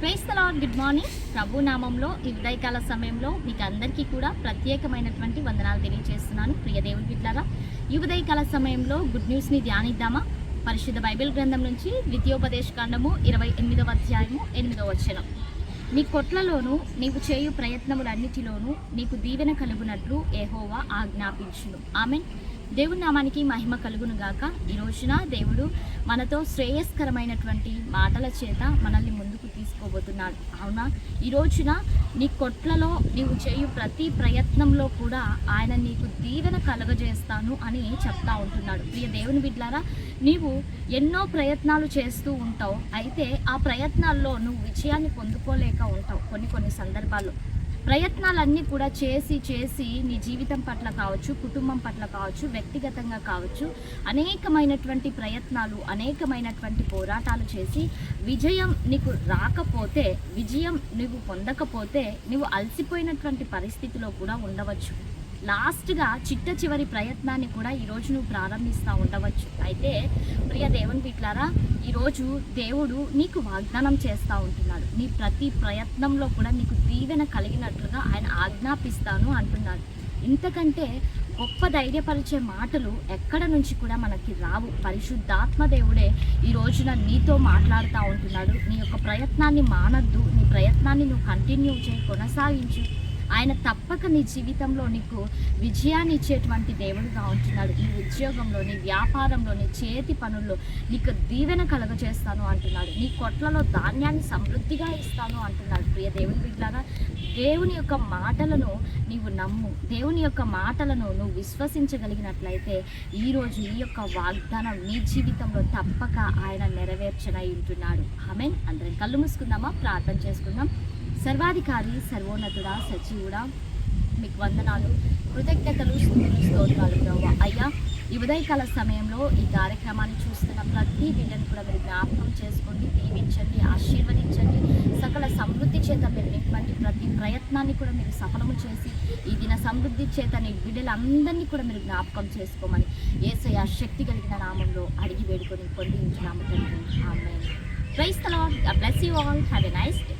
Price lord good morning ప్రభు నామంలో ఈ ఉదయకాల సమయంలో మీకు అందరికీ కూడా ప్రత్యేకమైనటువంటి వందనాలు తెలియజేస్తున్నాను. ప్రియ దేవుని బిడ్డారా ఈ ఉదయకాల సమయంలో గుడ్ న్యూస్ని ధ్యానిద్దామా? పరిశుద్ధ బైబిల్ గ్రంథం నుంచి ద్వితీయోపదేశ కాండము ఇరవై ఎనిమిదవ అధ్యాయము ఎనిమిదవ వచనం. నీ కొట్లలోనూ నీవు చేయు ప్రయత్నములన్నిటిలోనూ నీకు దీవెన కలుగునట్లు ఏహోవా ఆజ్ఞాపించును. ఆమె దేవుడి నామానికి మహిమ కలుగును గాక. ఈ రోజున దేవుడు మనతో శ్రేయస్కరమైనటువంటి మాటల చేత మనల్ని ముందుకు తీసుకోబోతున్నాడు. అవునా? ఈ రోజున నీ కొట్లలో నీవు చేయు ప్రతి ప్రయత్నంలో కూడా ఆయన నీకు దీవెన కలగజేస్తాను అని చెప్తా ఉంటున్నాడు. ప్రియ దేవుని బిడ్లారా నీవు ఎన్నో ప్రయత్నాలు చేస్తూ ఉంటావు. అయితే ఆ ప్రయత్నాల్లో నువ్వు విజయాన్ని పొందుకోలేక ఉంటావు కొన్ని కొన్ని సందర్భాల్లో. ప్రయత్నాలన్నీ కూడా చేసి చేసి నీ జీవితం పట్ల కావచ్చు కుటుంబం పట్ల కావచ్చు వ్యక్తిగతంగా కావచ్చు అనేకమైనటువంటి ప్రయత్నాలు అనేకమైనటువంటి పోరాటాలు చేసి విజయం నీకు రాకపోతే విజయం నువ్వు పొందకపోతే నువ్వు అలసిపోయినటువంటి పరిస్థితిలో కూడా ఉండవచ్చు. లాస్ట్గా చిట్ట చివరి ప్రయత్నాన్ని కూడా ఈరోజు నువ్వు ప్రారంభిస్తూ ఉండవచ్చు. అయితే ప్రియ దేవుని బిట్లారా ఈరోజు దేవుడు నీకు వాగ్దానం చేస్తూ ఉంటున్నాడు. నీ ప్రతి ప్రయత్నంలో కూడా నీకు దీవెన కలిగినట్లుగా ఆయన ఆజ్ఞాపిస్తాను అంటున్నాడు. ఇంతకంటే గొప్ప ధైర్యపరిచే మాటలు ఎక్కడ నుంచి కూడా మనకి రావు. పరిశుద్ధాత్మ దేవుడే ఈ రోజున నీతో మాట్లాడుతూ ఉంటున్నాడు. నీ యొక్క ప్రయత్నాన్ని మానద్దు. నీ ప్రయత్నాన్ని నువ్వు కంటిన్యూ చేయి కొనసాగించు. ఆయన తప్పక నీ జీవితంలో నీకు విజయాన్ని ఇచ్చేటువంటి దేవుడుగా ఉంటున్నాడు. నీ ఉద్యోగంలో నీ వ్యాపారంలో నీ చేతి పనుల్లో నీకు దీవెన కలగజేస్తాను అంటున్నాడు. నీ కొట్లలో ధాన్యాన్ని సమృద్ధిగా ఇస్తాను అంటున్నాడు. ప్రియ దేవుని బిడ్డలాగా దేవుని యొక్క మాటలను నీవు నమ్ము. దేవుని యొక్క మాటలను నువ్వు విశ్వసించగలిగినట్లయితే ఈరోజు ఈ యొక్క వాగ్దానం నీ జీవితంలో తప్పక ఆయన నెరవేర్చనై ఉంటున్నాడు. ఆమె అందరం కళ్ళు మూసుకుందామా? ప్రార్థన చేసుకుందాం. సర్వాధికారి సర్వోన్నతుడా సజీవుడా మీకు వందనాలు. కృతజ్ఞతలు స్తుతులు స్తోత్రాలు ప్రభావ. అయ్యా ఈ ఉదయకాల సమయంలో ఈ కార్యక్రమాన్ని చూస్తున్న ప్రతి బిడ్డను కూడా మీరు జ్ఞాపకం చేసుకోండి దీవించండి ఆశీర్వదించండి. సకల సమృద్ధి చేత మీరు నింపండి. ప్రతి ప్రయత్నాన్ని కూడా మీరు సఫలము చేసి ఈ దిన సమృద్ధి చేత నీ బిడ్డలందరినీ కూడా మీరు జ్ఞాపకం చేసుకోమని ఏసయ శక్తి కలిగిన నామంలో అడిగి వేడుకొని పొంది తండ్రి. ఆమె praise the bless you all have a nice day